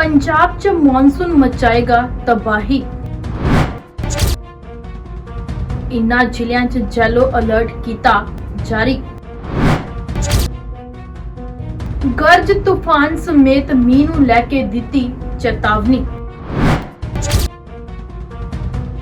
ਪੰਜਾਬ 'ਚ ਮੌਨਸੂਨ ਮਚਾਏਗਾ ਤਬਾਹੀ। ਇਨ੍ਹਾਂ ਜ਼ਿਲ੍ਹਿਆਂ 'ਚ ਜੈਲੋ ਅਲਰਟ ਕੀਤਾ ਜਾਰੀ। ਗਰਜ ਤੂਫਾਨ ਸਮੇਤ ਮੀਂਹ ਨੂੰ ਲੈ ਕੇ ਦਿੱਤੀ ਚੇਤਾਵਨੀ।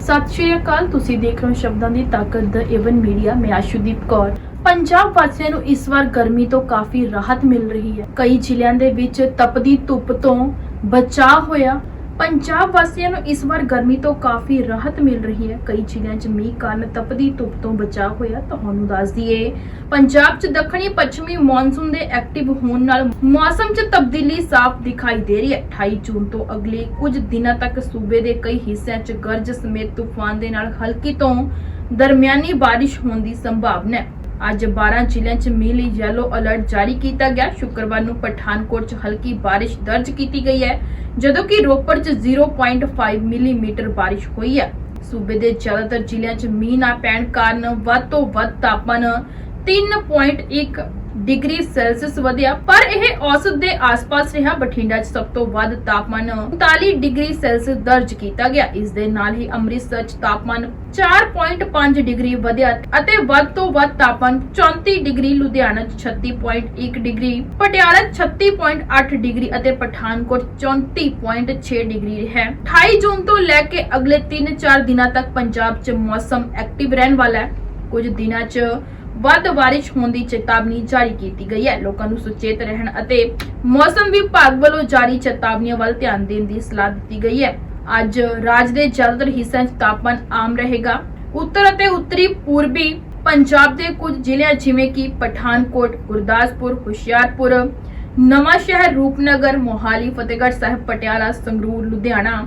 ਸਤਿ ਸ਼੍ਰੀ ਅਕਾਲ, ਤੁਸੀਂ ਦੇਖ ਰਹੇ ਹੋ ਸ਼ਬਦਾਂ ਦੀ ਤਾਕਤ ਦਾ ਏਵਨ ਮੀਡੀਆ ਮੈਂ ਆਸ਼ੂਦੀਪ ਕੌਰ। ਪੰਜਾਬ ਵਾਸੀਆਂ ਨੂੰ ਇਸ ਵਾਰ ਗਰਮੀ ਤੋਂ ਕਾਫੀ ਰਾਹਤ ਮਿਲ ਰਹੀ ਹੈ। ਕਈ ਜ਼ਿਲ੍ਹਿਆਂ ਦੇ ਵਿੱਚ ਤਪਦੀ ਧੁੱਪ ਤੋਂ ਬਚਾਅ ਹੋਇਆ। ਪੰਜਾਬ ਵਾਸੀਆਂ ਨੂੰ ਇਸ ਵਾਰ ਗਰਮੀ ਤੋਂ ਕਾਫੀ ਰਾਹਤ ਮਿਲ ਰਹੀ ਹੈ। ਕਈ ਜ਼ਿਲ੍ਹਿਆਂ 'ਚ ਮੀਂਹ ਕਾਰਨ ਤਪਦੀ ਧੁੱਪ ਤੋਂ ਬਚਾਅ ਹੋਇਆ ਤੁਹਾਨੂੰ ਦੱਸ ਦਈਏ, ਪੰਜਾਬ 'ਚ ਦੱਖਣੀ ਪੱਛਮੀ ਮੌਨਸੂਨ ਦੇ ਐਕਟਿਵ ਹੋਣ ਨਾਲ ਮੌਸਮ 'ਚ ਤਬਦੀਲੀ ਸਾਫ਼ ਦਿਖਾਈ ਦੇ ਰਹੀ ਹੈ। 28 ਜੂਨ ਤੋਂ ਅਗਲੇ ਕੁਝ ਦਿਨਾਂ ਤੱਕ ਸੂਬੇ ਦੇ ਕਈ ਹਿੱਸਿਆਂ 'ਚ ਗਰਜ ਸਮੇਤ ਤੂਫਾਨ ਦੇ ਨਾਲ ਹਲਕੀ ਤੋਂ ਦਰਮਿਆਨੀ ਬਾਰਿਸ਼ ਹੋਣ ਦੀ ਸੰਭਾਵਨਾ ਹੈ। ਅੱਜ 12 ਜ਼ਿਲ੍ਹਿਆਂ 'ਚ ਮੀਂਹ ਲਈ ਯੈਲੋ ਅਲਰਟ ਜਾਰੀ ਕੀਤਾ ਗਿਆ। ਸ਼ੁੱਕਰਵਾਰ ਨੂੰ ਪਠਾਨਕੋਟ 'ਚ ਹਲਕੀ ਬਾਰਿਸ਼ ਦਰਜ ਕੀਤੀ ਗਈ ਹੈ, ਜਦੋਂ ਕਿ ਰੋਪੜ 'ਚ 0.5 ਮਿਲੀਮੀਟਰ ਬਾਰਿਸ਼ ਹੋਈ ਹੈ। ਸੂਬੇ ਦੇ ਜ਼ਿਆਦਾਤਰ ਜ਼ਿਲ੍ਹਿਆਂ 'ਚ ਮੀਂਹ ਨਾ ਪੈਣ ਕਾਰਨ ਵੱਧ ਤੋਂ ਵੱਧ ਤਾਪਮਾਨ 3.1 ਡਿਗਰੀ ਸੈਲਸੀਅਸ ਵਧਿਆ, ਪਰ ਇਹ ਔਸਤ ਦੇ ਆਸ-ਪਾਸ ਰਿਹਾ। ਬਠਿੰਡਾ 'ਚ ਸਭ ਤੋਂ ਵੱਧ ਤਾਪਮਾਨ 39 ਡਿਗਰੀ ਸੈਲਸੀਅਸ ਦਰਜ ਕੀਤਾ ਗਿਆ। ਇਸ ਦੇ ਨਾਲ ਹੀ ਅੰਮ੍ਰਿਤਸਰ 'ਚ ਤਾਪਮਾਨ 4.5 ਡਿਗਰੀ ਵਧਿਆ ਅਤੇ ਵੱਧ ਤੋਂ ਵੱਧ ਤਾਪਮਾਨ 34 ਡਿਗਰੀ, ਲੁਧਿਆਣਾ 'ਚ 36.1 ਡਿਗਰੀ, ਪਟਿਆਲਾ 36.8 ਡਿਗਰੀ ਅਤੇ ਪਠਾਨਕੋਟ 34.6 ਡਿਗਰੀ ਰਿਹਾ 28 ਜੂਨ ਤੋਂ ਲੈ ਕੇ ਅਗਲੇ 3-4 ਦਿਨਾਂ ਤੱਕ ਪੰਜਾਬ 'ਚ ਮੌਸਮ ਐਕਟਿਵ ਰਹਿਣ ਵਾਲਾ ਹੈ। ਕੁਝ ਦਿਨਾਂ 'ਚ ਵੱਧ ਬਾਰਿਸ਼ ਹੋਣ ਦੀ ਚੇਤਾਵਨੀ ਜਾਰੀ ਕੀਤੀ ਗਈ ਹੈ। ਲੋਕਾਂ ਨੂੰ ਸੁਚੇਤ ਰਹਿਣ ਅਤੇ ਮੌਸਮ ਵਿਭਾਗ ਵੱਲੋਂ ਜਾਰੀ ਚੇਤਾਵਨੀਆਂ ਵੱਲ ਧਿਆਨ ਦੇਣ ਦੀ ਸਲਾਹ ਦਿੱਤੀ ਗਈ ਹੈ। ਅੱਜ ਰਾਜ ਦੇ ਜ਼ਿਆਦਾਤਰ ਹਿੱਸਿਆਂ 'ਚ ਤਾਪਮਾਨ ਆਮ ਰਹੇਗਾ। ਉੱਤਰ ਅਤੇ ਉੱਤਰੀ ਪੂਰਬੀ ਪੰਜਾਬ ਦੇ ਕੁਝ ਜ਼ਿਲ੍ਹਿਆਂ ਜਿਵੇਂ ਕਿ ਪਠਾਨਕੋਟ, ਗੁਰਦਾਸਪੁਰ, ਹੁਸ਼ਿਆਰਪੁਰ, ਨਵਾਂ ਸ਼ਹਿਰ ਰੂਪਨਗਰ, ਮੋਹਾਲੀ, ਫਤਿਹਗੜ੍ਹ ਸਾਹਿਬ, ਪਟਿਆਲਾ, ਸੰਗਰੂਰ, ਲੁਧਿਆਣਾ,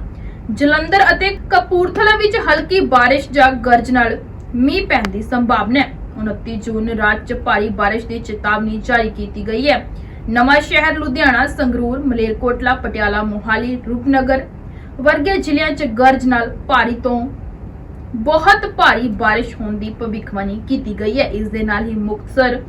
ਜਲੰਧਰ ਅਤੇ ਕਪੂਰਥਲਾ ਵਿੱਚ ਹਲਕੀ ਬਾਰਿਸ਼ ਜਾਂ ਗਰਜ ਨਾਲ ਮੀਂਹ ਪੈਣ ਦੀ ਸੰਭਾਵਨਾ ਹੈ। 29 ਜੂਨ ਰਾਤ 'ਚ ਭਾਰੀ ਬਾਰਿਸ਼ ਦੀ ਚੇਤਾਵਨੀ ਜਾਰੀ ਕੀਤੀ ਗਈ ਹੈ। ਨਵਾਂ ਸ਼ਹਿਰ ਲੁਧਿਆਣਾ, ਸੰਗਰੂਰ, ਮਲੇਰਕੋਟਲਾ, ਪਟਿਆਲਾ, ਮੋਹਾਲੀ, ਰੂਪਨਗਰ ਵਰਗੇ ਜ਼ਿਲ੍ਹਿਆਂ 'ਚ ਗਰਜ ਨਾਲ ਭਾਰੀ ਤੋਂ ਬਹੁਤ ਭਾਰੀ ਬਾਰਿਸ਼ ਹੋਣ ਦੀ ਭਵਿੱਖਬਾਣੀ ਕੀਤੀ ਗਈ ਹੈ। ਇਸ ਦੇ ਨਾਲ ਹੀ ਮੁਕਤਸਰ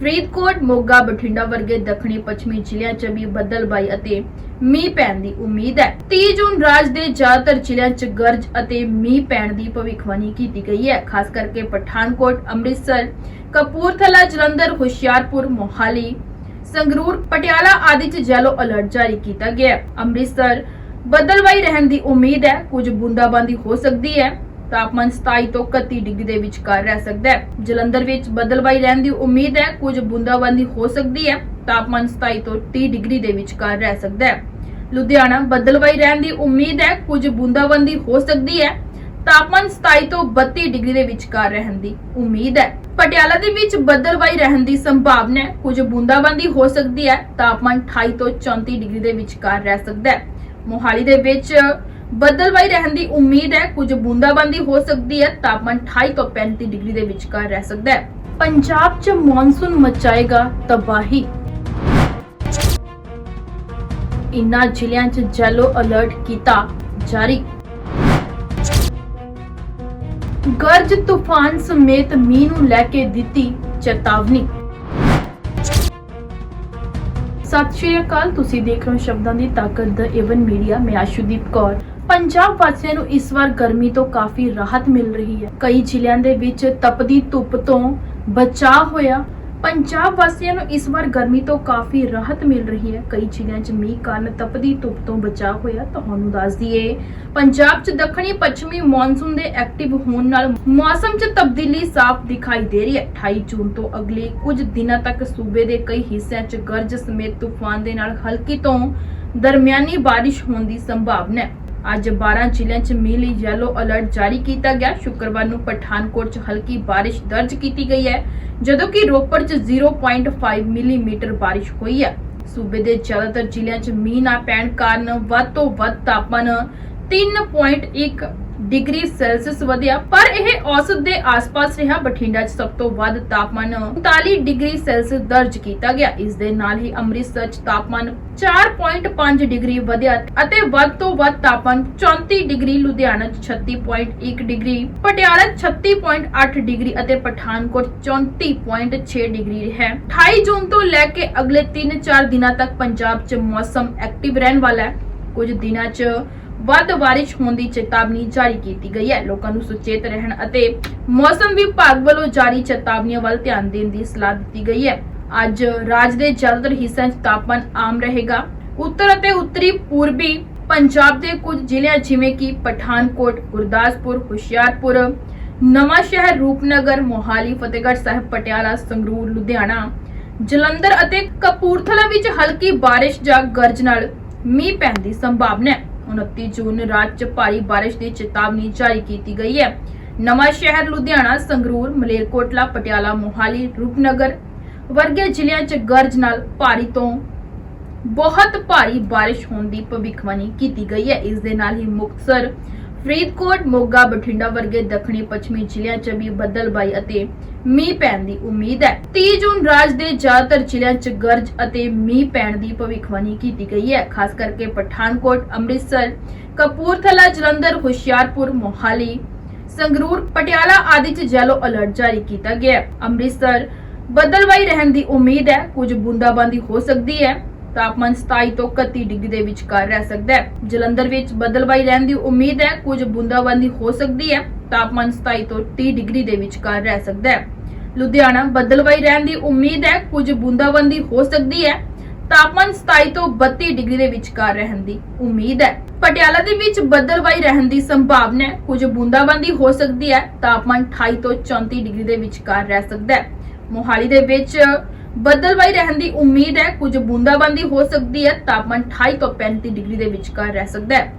ਫਰੀਦਕੋਟ, ਮੋਗਾ, ਬਠਿੰਡਾ ਵਰਗੇ ਦੱਖਣੀ ਪੱਛਮੀ ਜ਼ਿਲ੍ਹਿਆਂ 'ਚ ਵੀ ਬੱਦਲਬਾਈ ਅਤੇ ਮੀਂਹ ਪੈਣ ਦੀ ਉਮੀਦ ਹੈ। 30 ਜੂਨ ਰਾਜ ਦੇ ਜ਼ਿਆਦਾਤਰ ਜ਼ਿਲ੍ਹਿਆਂ 'ਚ ਗਰਜ ਅਤੇ ਮੀਂਹ ਪੈਣ ਦੀ ਭਵਿੱਖਬਾਣੀ ਕੀਤੀ ਗਈ ਹੈ। ਖਾਸ ਕਰਕੇ ਪਠਾਨਕੋਟ, ਅੰਮ੍ਰਿਤਸਰ, ਕਪੂਰਥਲਾ, ਜਲੰਧਰ, ਹੁਸ਼ਿਆਰਪੁਰ, ਮੋਹਾਲੀ, ਸੰਗਰੂਰ, ਪਟਿਆਲਾ ਆਦਿ 'ਚ ਯੈਲੋ ਅਲਰਟ ਜਾਰੀ ਕੀਤਾ ਗਿਆ ਹੈ। ਅੰਮ੍ਰਿਤਸਰ, ਬੱਦਲਬਾਈ ਰਹਿਣ ਦੀ ਉਮੀਦ ਹੈ। ਕੁਝ ਬੂੰਦਾਬਾਂਦੀ ਹੋ ਸਕਦੀ ਹੈ। ਤਾਪਮਾਨ 27 ਤੋਂ 31 ਡਿਗਰੀ ਦੇ ਵਿਚਕਾਰ ਰਹਿ ਸਕਦਾ ਹੈ। ਜਲੰਧਰ ਵਿੱਚ ਬੱਦਲਬਾਈ ਰਹਿਣ ਦੀ ਉਮੀਦ ਹੈ, ਕੁਝ ਬੂੰਦਾਬਾਂਦੀ ਹੋ ਸਕਦੀ ਹੈ। ਤਾਪਮਾਨ 27 ਤੋਂ 30 ਡਿਗਰੀ ਦੇ ਵਿਚਕਾਰ ਰਹਿ ਸਕਦਾ ਹੈ। ਲੁਧਿਆਣਾ, ਬੱਦਲਬਾਈ ਰਹਿਣ ਦੀ ਉਮੀਦ ਹੈ, ਕੁਝ ਬੂੰਦਾਬਾਂਦੀ ਹੋ ਸਕਦੀ ਹੈ। ਤਾਪਮਾਨ 27 ਤੋਂ 32 ਡਿਗਰੀ ਦੇ ਵਿਚਕਾਰ ਰਹਿਣ ਦੀ ਉਮੀਦ ਹੈ। ਪਟਿਆਲਾ ਦੇ ਵਿੱਚ ਬੱਦਲਬਾਈ ਰਹਿਣ ਦੀ ਸੰਭਾਵਨਾ ਹੈ। ਕੁਝ ਬੂੰਦਾਬਾਂਦੀ ਹੋ ਸਕਦੀ ਹੈ। ਤਾਪਮਾਨ 28 ਤੋਂ 34 ਡਿਗਰੀ ਦੇ ਵਿਚਕਾਰ ਰਹਿ ਸਕਦਾ ਹੈ। ਮੋਹਾਲੀ ਦੇ ਵਿੱਚ ਬੱਦਲਬਾਈ ਰਹਿਣ ਦੀ ਉਮੀਦ ਹੈ, ਕੁਝ ਬੂੰਦਾਬਾਂਦੀ ਹੋ ਸਕਦੀ ਹੈ, ਤਾਪਮਾਨ 28 ਤੋਂ 35 ਡਿਗਰੀ ਦੇ ਵਿਚਕਾਰ ਰਹਿ ਸਕਦਾ ਹੈ। ਪੰਜਾਬ 'ਚ ਮੌਨਸੂਨ ਮਚਾਏਗਾ ਤਬਾਹੀ। ਇਨ੍ਹਾਂ ਜ਼ਿਲ੍ਹਿਆਂ 'ਚ ਜੈਲੋ ਅਲਰਟ ਕੀਤਾ ਜਾਰੀ। ਗਰਜ ਤੂਫਾਨ ਸਮੇਤ ਮੀਂਹ ਨੂੰ ਲੈ ਕੇ ਦਿੱਤੀ ਚੇਤਾਵਨੀ। ਸਤਿ ਸ਼੍ਰੀ ਅਕਾਲ, ਤੁਸੀਂ ਦੇਖ ਰਹੇ ਹੋ ਸ਼ਬਦਾਂ ਦੀ ਤਾਕਤ ਦਾ ਏਵਨ ਮੀਡੀਆ। ਮੈਂ ਆਸ਼ੂਦੀਪ ਕੌਰ। ਪੰਜਾਬ ਵਾਸੀਆਂ ਨੂੰ ਇਸ ਵਾਰ ਗਰਮੀ ਤੋਂ ਕਾਫੀ ਰਾਹਤ ਮਿਲ ਰਹੀ ਹੈ। ਕਈ ਜ਼ਿਲ੍ਹਿਆਂ ਦੇ ਵਿੱਚ ਤਪਦੀ ਧੁੱਪ ਤੋਂ ਬਚਾਅ ਹੋਇਆ। ਪੰਜਾਬ ਵਾਸੀਆਂ ਨੂੰ ਇਸ ਵਾਰ ਗਰਮੀ ਤੋਂ ਕਾਫੀ ਰਾਹਤ ਮਿਲ ਰਹੀ ਹੈ। ਕਈ ਜ਼ਿਲ੍ਹਿਆਂ 'ਚ ਮੀਂਹ ਕਾਰਨ ਤਪਦੀ ਧੁੱਪ ਤੋਂ ਬਚਾਅ ਹੋਇਆ ਤੁਹਾਨੂੰ ਦੱਸ ਦਈਏ, ਪੰਜਾਬ 'ਚ ਦੱਖਣੀ ਪੱਛਮੀ ਮੌਨਸੂਨ ਦੇ ਐਕਟਿਵ ਹੋਣ ਨਾਲ ਮੌਸਮ 'ਚ ਤਬਦੀਲੀ ਸਾਫ਼ ਦਿਖਾਈ ਦੇ ਰਹੀ ਹੈ। 28 ਜੂਨ ਤੋਂ ਅਗਲੇ ਕੁਝ ਦਿਨਾਂ ਤੱਕ ਸੂਬੇ ਦੇ ਕਈ ਹਿੱਸਿਆਂ 'ਚ ਗਰਜ ਸਮੇਤ ਤੂਫਾਨ ਦੇ ਨਾਲ ਹਲਕੀ ਤੋਂ ਦਰਮਿਆਨੀ ਬਾਰਿਸ਼ ਹੋਣ ਦੀ ਸੰਭਾਵਨਾ ਹੈ। ਅੱਜ 12 ਜ਼ਿਲ੍ਹਿਆਂ 'ਚ ਮੀਂਹ ਲਈ ਯੈਲੋ ਅਲਰਟ ਜਾਰੀ ਕੀਤਾ ਗਿਆ। ਸ਼ੁੱਕਰਵਾਰ ਨੂੰ ਪਠਾਨਕੋਟ 'ਚ ਹਲਕੀ ਬਾਰਿਸ਼ ਦਰਜ ਕੀਤੀ ਗਈ ਹੈ, ਜਦੋਂ ਕਿ ਰੋਪੜ 'ਚ 0.5 ਮਿਲੀਮੀਟਰ ਬਾਰਿਸ਼ ਹੋਈ ਹੈ। ਸੂਬੇ ਦੇ ਜ਼ਿਆਦਾਤਰ ਜ਼ਿਲ੍ਹਿਆਂ 'ਚ ਮੀਂਹ ਨਾ ਪੈਣ ਕਾਰਨ ਵੱਧ ਤੋਂ ਵੱਧ ਤਾਪਮਾਨ 3.1 ਡਿਗਰੀ ਸੈਲਸੀਅਸ ਵਧਿਆ, ਪਰ ਇਹ ਔਸਤ ਦੇ ਆਸ-ਪਾਸ ਰਿਹਾ। ਬਠਿੰਡਾ 'ਚ ਸਭ ਤੋਂ ਵੱਧ ਤਾਪਮਾਨ 39 ਡਿਗਰੀ ਸੈਲਸੀਅਸ ਦਰਜ ਕੀਤਾ ਗਿਆ। ਇਸ ਦੇ ਨਾਲ ਹੀ ਅੰਮ੍ਰਿਤਸਰ 'ਚ ਤਾਪਮਾਨ 4.5 ਡਿਗਰੀ ਵਧਿਆ ਅਤੇ ਵੱਧ ਤੋਂ ਵੱਧ ਤਾਪਮਾਨ 34 ਡਿਗਰੀ, ਲੁਧਿਆਣਾ 'ਚ 36.1 ਡਿਗਰੀ, ਪਟਿਆਲਾ 'ਚ 36.8 ਡਿਗਰੀ ਅਤੇ ਪਠਾਨਕੋਟ 34.6 ਡਿਗਰੀ ਹੈ। 28 ਜੂਨ ਤੋਂ ਲੈ ਕੇ ਅਗਲੇ 3-4 ਦਿਨਾਂ ਤੱਕ ਪੰਜਾਬ 'ਚ ਮੌਸਮ ਐਕਟਿਵ ਰਹਿਣ ਵਾਲਾ ਹੈ। ਕੁਝ ਦਿਨਾਂ 'ਚ ਵੱਧ ਬਾਰਿਸ਼ ਹੋਣ ਦੀ ਚੇਤਾਵਨੀ ਜਾਰੀ ਕੀਤੀ ਗਈ ਹੈ। ਲੋਕਾਂ ਨੂੰ ਸੁਚੇਤ ਰਹਿਣ ਅਤੇ ਮੌਸਮ ਵਿਭਾਗ ਵੱਲੋਂ ਜਾਰੀ ਚੇਤਾਵਨੀਆਂ ਵੱਲ ਧਿਆਨ ਦੇਣ ਦੀ ਸਲਾਹ ਦਿੱਤੀ ਗਈ ਹੈ। ਅੱਜ ਰਾਜ ਦੇ ਜ਼ਿਆਦਾਤਰ ਹਿੱਸਿਆਂ 'ਚ ਤਾਪਮਾਨ ਆਮ ਰਹੇਗਾ। ਉੱਤਰ ਅਤੇ ਉੱਤਰੀ ਪੂਰਬੀ ਪੰਜਾਬ ਦੇ ਕੁਝ ਜ਼ਿਲ੍ਹਿਆਂ ਜਿਵੇਂ ਕਿ ਪਠਾਨਕੋਟ, ਗੁਰਦਾਸਪੁਰ, ਹੁਸ਼ਿਆਰਪੁਰ, ਨਵਾਂ ਸ਼ਹਿਰ ਰੂਪਨਗਰ, ਮੋਹਾਲੀ, ਫਤਿਹਗੜ੍ਹ ਸਾਹਿਬ, ਪਟਿਆਲਾ, ਸੰਗਰੂਰ, ਲੁਧਿਆਣਾ, ਜਲੰਧਰ ਅਤੇ ਕਪੂਰਥਲਾ ਵਿੱਚ ਹਲਕੀ ਬਾਰਿਸ਼ ਜਾਂ ਗਰਜ ਨਾਲ ਮੀਂਹ ਪੈਣ ਦੀ ਸੰਭਾਵਨਾ ਹੈ। 29 ਜੂਨ ਨੂੰ ਰਾਤ 'ਚ ਭਾਰੀ ਬਾਰਿਸ਼ ਦੀ ਚੇਤਾਵਨੀ ਜਾਰੀ ਕੀਤੀ ਗਈ ਹੈ। ਨਵਾਂ ਸ਼ਹਿਰ ਲੁਧਿਆਣਾ, ਸੰਗਰੂਰ, ਮਲੇਰਕੋਟਲਾ, ਪਟਿਆਲਾ, ਮੋਹਾਲੀ, ਰੂਪਨਗਰ ਵਰਗੇ ਜ਼ਿਲ੍ਹਿਆਂ 'ਚ ਗਰਜ ਨਾਲ ਭਾਰੀ ਤੋਂ ਬਹੁਤ ਭਾਰੀ ਬਾਰਿਸ਼ ਹੋਣ ਦੀ ਭਵਿੱਖਬਾਣੀ ਕੀਤੀ ਗਈ ਹੈ। ਇਸ ਦੇ ਨਾਲ ਹੀ ਮੁਕਤਸਰ ਫਰੀਦਕੋਟ, ਮੋਗਾ, ਬਠਿੰਡਾ ਵਰਗੇ ਦੱਖਣੀ ਪੱਛਮੀ ਜ਼ਿਲ੍ਹਿਆਂ 'ਚ ਵੀ ਬੱਦਲਬਾਈ ਅਤੇ ਮੀਂਹ ਪੈਣ ਦੀ ਉਮੀਦ ਹੈ। 30 ਜੂਨ ਰਾਜ ਦੇ ਜ਼ਿਆਦਾਤਰ ਜ਼ਿਲ੍ਹਿਆਂ 'ਚ ਗਰਜ ਅਤੇ ਮੀਂਹ ਪੈਣ ਦੀ ਭਵਿੱਖਬਾਣੀ ਕੀਤੀ ਗਈ ਹੈ। ਖਾਸ ਕਰਕੇ ਪਠਾਨਕੋਟ, ਅੰਮ੍ਰਿਤਸਰ, ਕਪੂਰਥਲਾ, ਜਲੰਧਰ, ਹੁਸ਼ਿਆਰਪੁਰ, ਮੋਹਾਲੀ, ਸੰਗਰੂਰ, ਪਟਿਆਲਾ ਆਦਿ 'ਚ ਯੈਲੋ ਅਲਰਟ ਜਾਰੀ ਕੀਤਾ ਗਿਆ ਹੈ। ਅੰਮ੍ਰਿਤਸਰ, ਬੱਦਲਬਾਈ ਰਹਿਣ ਦੀ ਉਮੀਦ ਹੈ। ਕੁਝ ਬੂੰਦਾਬਾਂਦੀ ਹੋ ਸਕਦੀ ਹੈ। ਤਾਪਮਾਨ 27 ਤੋਂ 31 ਡਿਗਰੀ ਦੇ ਵਿਚਕਾਰ ਰਹਿ ਸਕਦਾ ਹੈ। ਜਲੰਧਰ ਵਿੱਚ ਬੱਦਲਬਾਈ ਰਹਿਣ ਦੀ ਉਮੀਦ ਹੈ। ਕੁਝ ਬੂੰਦਾਬਾਂਦੀ ਹੋ ਸਕਦੀ ਹੈ। ਤਾਪਮਾਨ 27 ਤੋਂ 30 ਡਿਗਰੀ ਦੇ ਵਿਚਕਾਰ ਰਹਿ ਸਕਦਾ ਹੈ। ਲੁਧਿਆਣਾ, ਬੱਦਲਬਾਈ ਰਹਿਣ ਦੀ ਉਮੀਦ ਹੈ। ਕੁਝ ਬੂੰਦਾਬਾਂਦੀ ਹੋ ਸਕਦੀ ਹੈ। ਤਾਪਮਾਨ 27 ਤੋਂ 32 ਡਿਗਰੀ ਦੇ ਵਿਚਕਾਰ ਰਹਿਣ ਦੀ ਉਮੀਦ ਹੈ। ਪਟਿਆਲਾ ਦੇ ਵਿੱਚ ਬੱਦਲਬਾਈ ਰਹਿਣ ਦੀ ਸੰਭਾਵਨਾ ਹੈ। ਕੁਝ ਬੂੰਦਾਬਾਂਦੀ ਹੋ ਸਕਦੀ ਹੈ। ਤਾਪਮਾਨ 28 ਤੋਂ 34 ਡਿਗਰੀ ਦੇ ਵਿਚਕਾਰ ਰਹਿ ਸਕਦਾ ਹੈ। ਮੋਹਾਲੀ ਦੇ ਵਿੱਚ ਬੱਦਲਬਾਈ ਰਹਿਣ ਦੀ ਉਮੀਦ ਹੈ, ਕੁਝ ਬੂੰਦਾਬਾਂਦੀ ਹੋ ਸਕਦੀ ਹੈ, ਤਾਪਮਾਨ 28 ਤੋਂ 35 ਡਿਗਰੀ ਦੇ ਵਿਚਕਾਰ ਰਹਿ ਸਕਦਾ ਹੈ।